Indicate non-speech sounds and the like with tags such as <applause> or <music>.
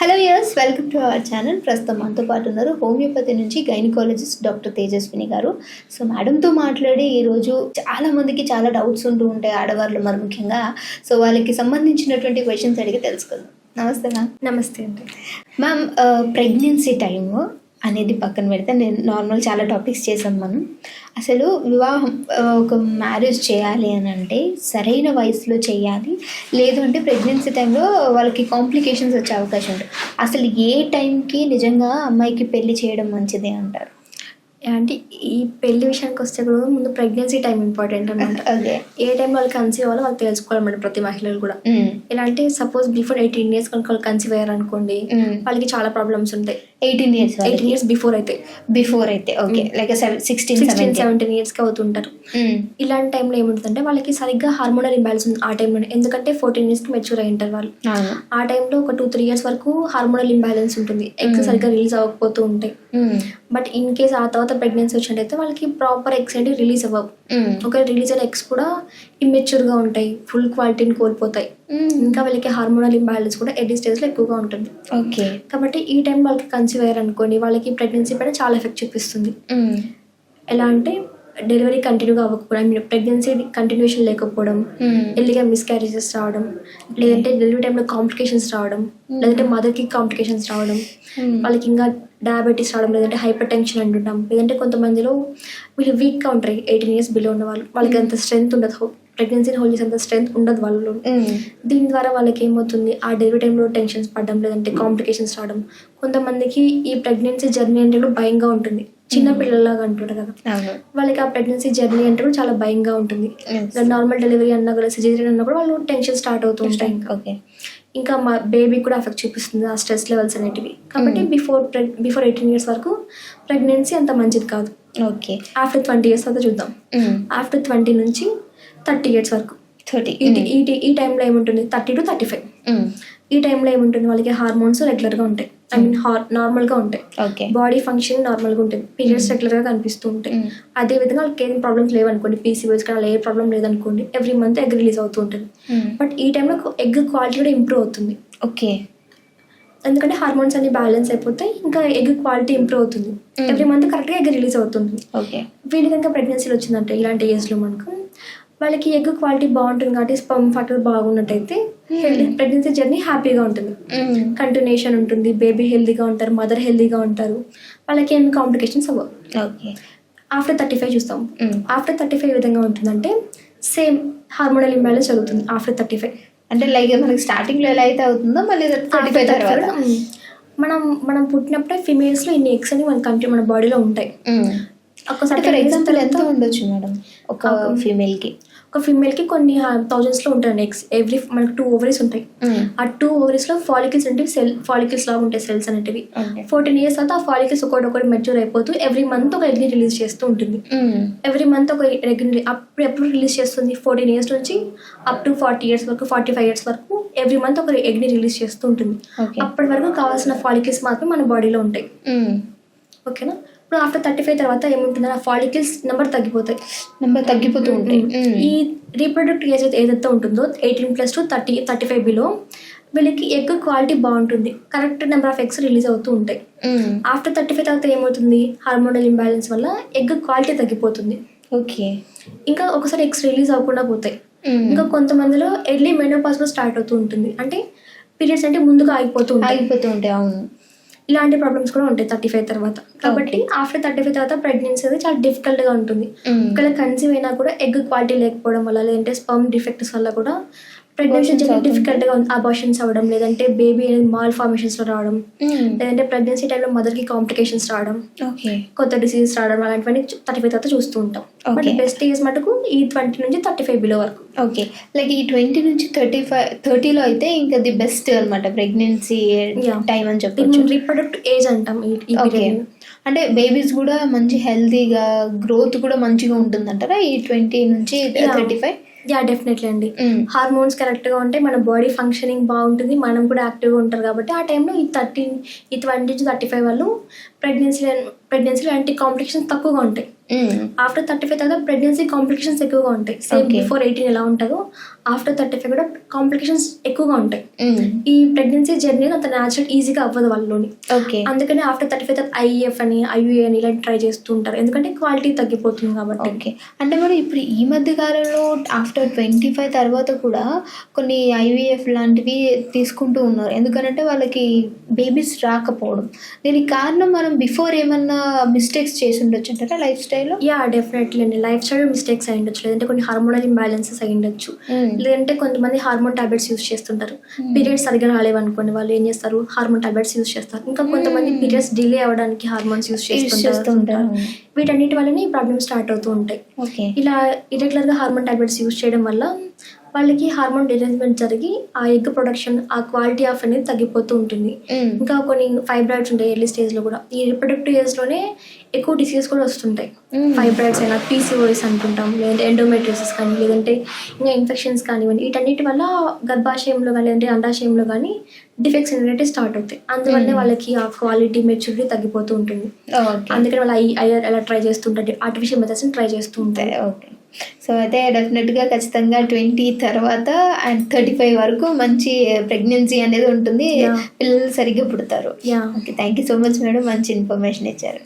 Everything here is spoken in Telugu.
హలో యర్స్ వెల్కమ్ టు అవర్ ఛానల్ ప్రస్తుతం మనతో పాటు ఉన్నారు హోమియోపతి నుంచి గైనకాలజిస్ట్ డాక్టర్ తేజస్విని గారు. సో మేడంతో మాట్లాడి ఈరోజు చాలా మందికి చాలా డౌట్స్ ఉంటూ ఉంటాయి ఆడవాళ్ళు మరి ముఖ్యంగా. సో వాళ్ళకి సంబంధించినటువంటి క్వశ్చన్స్ అడిగి తెలుసుకుందాం. నమస్తే మ్యామ్ నమస్తే అండి. మ్యామ్ ప్రెగ్నెన్సీ టైము అనేది పక్కన పెడితే నేను నార్మల్ చాలా టాపిక్స్ చేసాం మనం. అసలు వివాహం ఒక మ్యారేజ్ చేయాలి అని అంటే సరైన వయసులో చేయాలి లేదు అంటే ప్రెగ్నెన్సీ టైంలో వాళ్ళకి కాంప్లికేషన్స్ వచ్చే అవకాశం ఉంటుంది. అసలు ఏ టైంకి నిజంగా అమ్మాయికి పెళ్ళి చేయడం మంచిది అంటారు? అంటే ఈ పెళ్ళి విషయానికి వస్తే కూడా ముందు ప్రెగ్నెన్సీ టైం ఇంపార్టెంట్ అనమాట <laughs> అదే. ఏ టైం వాళ్ళు కన్సీవ్ అవ్వాలో వాళ్ళు తెలుసుకోవాలన్నమాట ప్రతి మహిళలు కూడా. ఎలా అంటే సపోజ్ బిఫోర్ ఎయిటీన్ ఇయర్స్ కనుక వాళ్ళు కన్సీవ్ అయ్యారు అనుకోండి వాళ్ళకి చాలా ప్రాబ్లమ్స్ ఉంటాయి. Eighteen years eighteen years before అయితే. బిఫోర్ అయితే okay like sixteen sixteen seventeen ఇయర్స్కి అవుతుంటారు. ఇలాంటి టైంలో ఏముంటుందంటే వాళ్ళకి సరిగ్గా హార్మోనల్ ఇంబ్యాలెన్స్ ఉంది ఆ టైంలో ఎందుకంటే ఫోర్టీన్ ఇయర్స్కి మెచ్యూర్ అయి ఉంటారు వాళ్ళు. ఆ టైంలో ఒక టూ త్రీ ఇయర్స్ వరకు హార్మోనల్ ఇంబ్యాలెన్స్ ఉంటుంది. Eggs Mm. సరిగ్గా రిలీజ్ అవ్వకపోతూ ఉంటాయి Mm. బట్ ఇన్ కేస్ ఆ తర్వాత ప్రెగ్నెన్సీ వచ్చినట్టయితే వాళ్ళకి ప్రాపర్ ఎగ్స్ అంటే రిలీజ్ అవ్వవు. Mm. ఒకవేళ రిలీజ్ అయిన ఎగ్స్ కూడా ఇమ్మెచ్యూర్గా ఉంటాయి. ఫుల్ క్వాలిటీని కోల్పోతాయి. Mm. ఇంకా వాళ్ళకి హార్మోనల్ ఇంబ్యాలెన్స్ కూడా ఎర్లీ స్టేజ్లో ఎక్కువగా ఉంటుంది. ఓకే. కాబట్టి ఈ టైం వాళ్ళకి కన్సీవ్ అయ్యారు అనుకోండి వాళ్ళకి ప్రెగ్నెన్సీ పైన చాలా ఎఫెక్ట్ చూపిస్తుంది. ఎలా అంటే డెలివరీ కంటిన్యూగా అవ్వకపోవడం ప్రెగ్నెన్సీ కంటిన్యూషన్ లేకపోవడం. ఎల్లిగా మిస్క్యారేజెస్ రావడం లేదంటే డెలివరీ టైంలో కాంప్లికేషన్స్ రావడం లేదంటే మదర్కి కాంప్లికేషన్స్ రావడం. వాళ్ళకి ఇంకా డయాబెటీస్ రావడం లేదంటే హైపర్ టెన్షన్ అంటుంటాం. లేదంటే కొంతమందిలో వీళ్ళు వీక్గా ఉంటారు ఎయిటీన్ ఇయర్స్ బిలో ఉన్న వాళ్ళు. వాళ్ళకి అంత స్ట్రెంత్ ఉండదు. ప్రెగ్నెన్సీని హోల్డ్ చేసేంత స్ట్రెంత్ ఉండదు వాళ్ళలో. Mm. దీని ద్వారా వాళ్ళకి ఏమవుతుంది? ఆ డెలివరీ టైంలో టెన్షన్స్ పడడం లేదంటే కాంప్లికేషన్స్ రావడం. కొంతమందికి ఈ ప్రెగ్నెన్సీ జర్నీ అంటే భయంగా ఉంటుంది. చిన్న పిల్లలాగా అంటుంటారు కదా. వాళ్ళకి ఆ ప్రెగ్నెన్సీ జర్నీ అంటే కూడా చాలా భయంగా ఉంటుంది. నార్మల్ డెలివరీ అన్నా కూడా సిజేరియన్ అన్నా కూడా వాళ్ళు టెన్షన్ స్టార్ట్ అవుతూ ఉంటాయి ఇంకా. ఓకే ఇంకా మా బేబీ కూడా ఎఫెక్ట్ చూపిస్తుంది ఆ స్ట్రెస్ లెవెల్స్ అనేటివి. కాబట్టి. బిఫోర్ బిఫోర్ ఎయిటీన్ ఇయర్స్ వరకు ప్రెగ్నెన్సీ అంత మంచిది కాదు. ఓకే ఆఫ్టర్ ట్వంటీ ఇయర్స్ తర్వాత చూద్దాం. ఆఫ్టర్ ట్వంటీ నుంచి థర్టీ ఇయర్స్ వరకు. థర్టీ ఈ ఈ ఈ టైంలో ఏముంటుంది? థర్టీ టు థర్టీ ఫైవ్ ఈ టైంలో ఏముంటుంది? వాళ్ళకి హార్మోన్స్ రెగ్యులర్గా ఉంటాయి. ఐ మీన్ హార్ నార్మల్గా ఉంటాయి. ఓకే బాడీ ఫంక్షన్ నార్మల్గా ఉంటుంది. పీరియడ్స్ రెగ్యులర్గా కనిపిస్తూ ఉంటాయి. Mm. అదే విధంగా వాళ్ళకి ఏం ప్రాబ్లమ్స్ లేవనుకోండి పీసీఓఎస్ కానీ ఏ ప్రాబ్లం లేదనుకోండి ఎవ్రీ మంత్ ఎగ్ రిలీజ్ అవుతూ ఉంటుంది. బట్ ఈ టైంలో ఎగ్ క్వాలిటీ కూడా ఇంప్రూవ్ అవుతుంది. ఓకే ఎందుకంటే హార్మోన్స్ అన్ని బ్యాలెన్స్ అయిపోతాయి ఇంకా ఎగ్ క్వాలిటీ ఇంప్రూవ్ అవుతుంది. Mm. ఎవ్రీ మంత్ కరెక్ట్గా ఎగ్ రిలీజ్ అవుతుంది. ఓకే వీళ్ళు కనుక ప్రెగ్నెన్సీలు వచ్చిందంటే ఇలాంటి ఏజ్లో మనకు వాళ్ళకి ఎగ్ క్వాలిటీ బాగుంటుంది కాబట్టి స్పమ్ ఫ్యాక్టర్ బాగున్నట్టయితే Hmm. ప్రెగ్నెన్సీ జర్నీ హ్యాపీగా ఉంటుంది. కంటిన్యూషన్ ఉంటుంది బేబీ హెల్దీగా ఉంటారు మదర్ హెల్దీగా ఉంటారు. వాళ్ళకి ఏం కాంప్లికేషన్స్ అవ్వవు. ఓకే ఆఫ్టర్ థర్టీ ఫైవ్ చూస్తాం ఆఫ్టర్ థర్టీ ఫైవ్ విధంగా ఉంటుందంటే సేమ్ హార్మోనల్ ఇంబ్యాలెన్స్ జరుగుతుంది ఆఫ్టర్ థర్టీ ఫైవ్ అంటే లైక్ మనకి స్టార్టింగ్లో ఎలా అయితే అవుతుందో మళ్ళీ థర్టీ ఫైవ్ తర్వాత. మనం మనం పుట్టినప్పుడే ఫిమేల్స్లో ఇన్ని ఎగ్స్ అని మన కంట్రీ మన బాడీలో ఉంటాయి. ఒకసారి ఫర్ ఎగ్జాంపుల్ ఎంత ఉండొచ్చు మేడం ఒక ఒక- ఫీమేల్కి. ఒక ఫిమేల్కి కొన్ని థౌజండ్స్లో ఉంటాయి ఎగ్స్. ఎవ్రీ మనకు టూ ఓవరీస్ ఉంటాయి. ఆ టూ ఓవరీస్లో ఫాలికల్స్ అంటే సెల్ ఫాలికల్స్ లాగా ఉంటాయి సెల్స్ అనేటివి. ఫోర్టీన్ ఇయర్స్ తర్వాత ఆ ఫాలికల్స్ ఒకటి ఒకటి మెచ్యూర్ అయిపోతూ ఎవ్రీ మంత్ ఒక ఎగ్ని రిలీజ్ చేస్తూ ఉంటుంది. ఎవ్రీ మంత్ ఒక ఎగ్ని అప్పుడు ఎప్పుడు రిలీజ్ చేస్తుంది? ఫోర్టీన్ ఇయర్స్ నుంచి అప్ టు ఫార్టీ ఇయర్స్ వరకు ఫార్టీ ఫైవ్ ఇయర్స్ వరకు ఎవ్రీ మంత్ ఒక ఎగ్ని రిలీజ్ చేస్తూ ఉంటుంది. అప్పటి వరకు కావాల్సిన ఫాలికల్స్ మాత్రం మన బాడీలో ఉంటాయి. ఓకేనా? ఇప్పుడు ఆఫ్టర్ థర్టీ ఫైవ్ తర్వాత ఏముంటుంది? ఆ ఫాలికల్స్ నెంబర్ తగ్గిపోతాయి. నెంబర్ తగ్గిపోతూ ఉంటాయి. ఈ రీప్రొడక్ట్ ఏజ్ అయితే ఏదైతే ఉంటుందో eighteen plus to thirty thirty five below వీళ్ళకి ఎగ్ క్వాలిటీ బాగుంటుంది. Correct number of eggs release అవుతూ ఉంటాయి. ఆఫ్టర్ థర్టీ ఫైవ్ తర్వాత ఏమవుతుంది? హార్మోనల్ ఇంబ్యాలెన్స్ వల్ల ఎగ్ క్వాలిటీ తగ్గిపోతుంది. ఓకే ఇంకా ఒకసారి ఎగ్స్ రిలీజ్ అవ్వకుండా పోతాయి. ఇంకా కొంతమందిలో ఎర్లీ మెనోపాస్లో స్టార్ట్ అవుతూ ఉంటుంది. అంటే పీరియడ్స్ అంటే ముందుగా ఆగిపోతూ ఉంటాయి. ఆగిపోతూ ఉంటాయి అవును. ఇలాంటి ప్రాబ్లమ్స్ కూడా ఉంటాయి థర్టీ ఫైవ్ తర్వాత. కాబట్టి ఆఫ్టర్ థర్టీ ఫైవ్ తర్వాత ప్రెగ్నెన్సీ అనేది చాలా difficult గా ఉంటుంది. ఒకవేళ కన్సీవ్ అయినా కూడా ఎగ్ క్వాలిటీ లేకపోవడం వల్ల లేదంటే స్పర్మ్ డిఫెక్ట్స్ వల్ల కూడా ప్రెగ్నెన్సీ Abortions జర్నీ అవుతుంటాయి. డిఫికల్ట్గా అబార్షన్స్ అవ్వడం లేదంటే బేబీ అనేది మాల్ ఫార్మేషన్స్లో రావడం లేదంటే ప్రెగ్నెన్సీ టైంలో మదర్కి కాంప్లికేషన్స్ రావడం ఓకే కొత్త డిసీజ్ రావడం అలాంటివన్నీ థర్టీ ఫైవ్ తర్వాత చూస్తూ ఉంటాం. బట్. బెస్ట్ ఏజ్ మటుకు ఈ ట్వంటీ నుంచి థర్టీ ఫైవ్ బిలో వరకు. ఓకే లైక్ ఈ ట్వంటీ నుంచి థర్టీ ఫైవ్ థర్టీలో అయితే ఇంకా ది బెస్ట్ అనమాట ప్రెగ్నెన్సీ. టైం అని చెప్పొచ్చు. రీప్రొడక్ట్ ఏజ్ అంటాం ఓకే. అంటే బేబీస్ కూడా మంచి హెల్తీగా గ్రోత్ కూడా మంచిగా ఉంటుందంటారా? ఈ ట్వంటీ నుంచి. థర్టీ ఫైవ్ యా డెఫినెట్లీ అండి. హార్మోన్స్ కరెక్ట్గా ఉంటే మన బాడీ ఫంక్షనింగ్ బాగుంటుంది మనం కూడా యాక్టివ్గా ఉంటారు కాబట్టి ఆ టైంలో ఈ థర్టీన్ ఈ ట్వంటీ టు థర్టీ ఫైవ్ వాళ్ళు ప్రెగ్నెన్సీ ప్రెగ్నెన్సీలో లాంటి కాంప్లికేషన్స్ తక్కువగా ఉంటాయి. ఆఫ్టర్ థర్టీ ఫైవ్ తర్వాత ప్రెగ్నెన్సీ కాంప్లికేషన్స్ ఎక్కువగా ఉంటాయి. సేమ్. బిఫోర్ ఎయిటీన్ ఎలా ఉంటుందో ఆఫ్టర్ థర్టీ ఫైవ్ కూడా కాంప్లికేషన్స్ ఎక్కువగా ఉంటాయి. ఈ ప్రెగ్నెన్సీ జర్నీ అంత న్యాచురల్ ఈజీగా అవ్వదు వాళ్ళలోని. ఓకే అందుకని ఆఫ్టర్ థర్టీ ఫైవ్ తర్వాత ఐఏఎఫ్ అని ఐయుఏ అని ఇలాంటి ట్రై చేస్తూ ఉంటారు. ఎందుకంటే క్వాలిటీ తగ్గిపోతుంది కాబట్టి. ఓకే అంటే మేడం ఇప్పుడు ఈ మధ్య కాలంలో ఆఫ్టర్ ట్వంటీ ఫైవ్ తర్వాత కూడా కొన్ని ఐవీఎఫ్ లాంటివి తీసుకుంటూ ఉన్నారు. ఎందుకంటే వాళ్ళకి బేబీస్ రాకపోవడం. దీనికి కారణం మనం బిఫోర్ ఏమన్నా మిస్టేక్స్ చేసి ఉండొచ్చు అంటారా? లైఫ్ స్టైల్లో? యా డెఫినెట్లీ అండి. లైఫ్ స్టైల్ మిస్టేక్స్ అయి ఉండొచ్చు. లేదంటే కొన్ని హార్మోనల్ ఇంబ్యాలెన్సెస్ అయి ఉండొచ్చు. లేదంటే కొంతమంది హార్మోన్ టాబ్లెట్స్ యూస్ చేస్తుంటారు. పీరియడ్స్ సరిగ్గా రాలేవనుకోండి వాళ్ళు ఏం చేస్తారు? హార్మోన్ టాబ్లెట్స్ యూస్ చేస్తారు. ఇంకా కొంతమంది. పీరియడ్స్ డిలే అవ్వడానికి హార్మోన్స్ యూస్ చేస్తుంటారు. వీటన్నిటి వల్లనే ఈ ప్రాబ్లమ్స్ స్టార్ట్ అవుతూ ఉంటాయి. ఇలా ఇరెగ్యులర్గా హార్మోన్ టాబ్లెట్స్ యూస్ చేయడం వల్ల వాళ్ళకి హార్మోన్ డిరేంజ్మెంట్ జరిగి ఆ ఎగ్ ప్రొడక్షన్ ఆ క్వాలిటీ ఆఫ్ అనేది తగ్గిపోతూ ఉంటుంది. ఇంకా కొన్ని ఫైబ్రాయిడ్స్ ఉంటాయి ఎర్లీ స్టేజ్లో కూడా. ఈ రిప్రొడక్టివ్ ఏజ్లోనే ఎక్కువ డిసీజెస్ కూడా వస్తుంటాయి. ఫైబ్రాయిడ్స్ అయినా పీసీఓఎస్ అంటుంటాం లేదంటే ఎండోమెట్రిసిస్ కానీ లేదంటే ఇంకా ఇన్ఫెక్షన్స్ కానివ్వండి వీటన్నిటి వల్ల గర్భాశయంలో కానీ లేదంటే అండాశయంలో కానీ డిఫెక్ట్స్ అనేవి స్టార్ట్ అవుతాయి. అందువల్లనే. వాళ్ళకి ఆ క్వాలిటీ మెచ్యూరిటీ తగ్గిపోతూ ఉంటుంది. అందుకని వాళ్ళు ఐ ఐఆర్ ఎలా ట్రై చేస్తుంటారు ఆర్టిఫిషియల్ మెథడ్స్ని ట్రై చేస్తూ ఉంటారు. ఓకే. సో అయితే డెఫినెట్గా ఖచ్చితంగా ట్వంటీ తర్వాత అండ్ థర్టీ ఫైవ్ వరకు మంచి ప్రెగ్నెన్సీ అనేది ఉంటుంది. పిల్లలు సరిగ్గా పుడతారు. Okay thank you so much madam. మంచి ఇన్ఫర్మేషన్ ఇచ్చారు.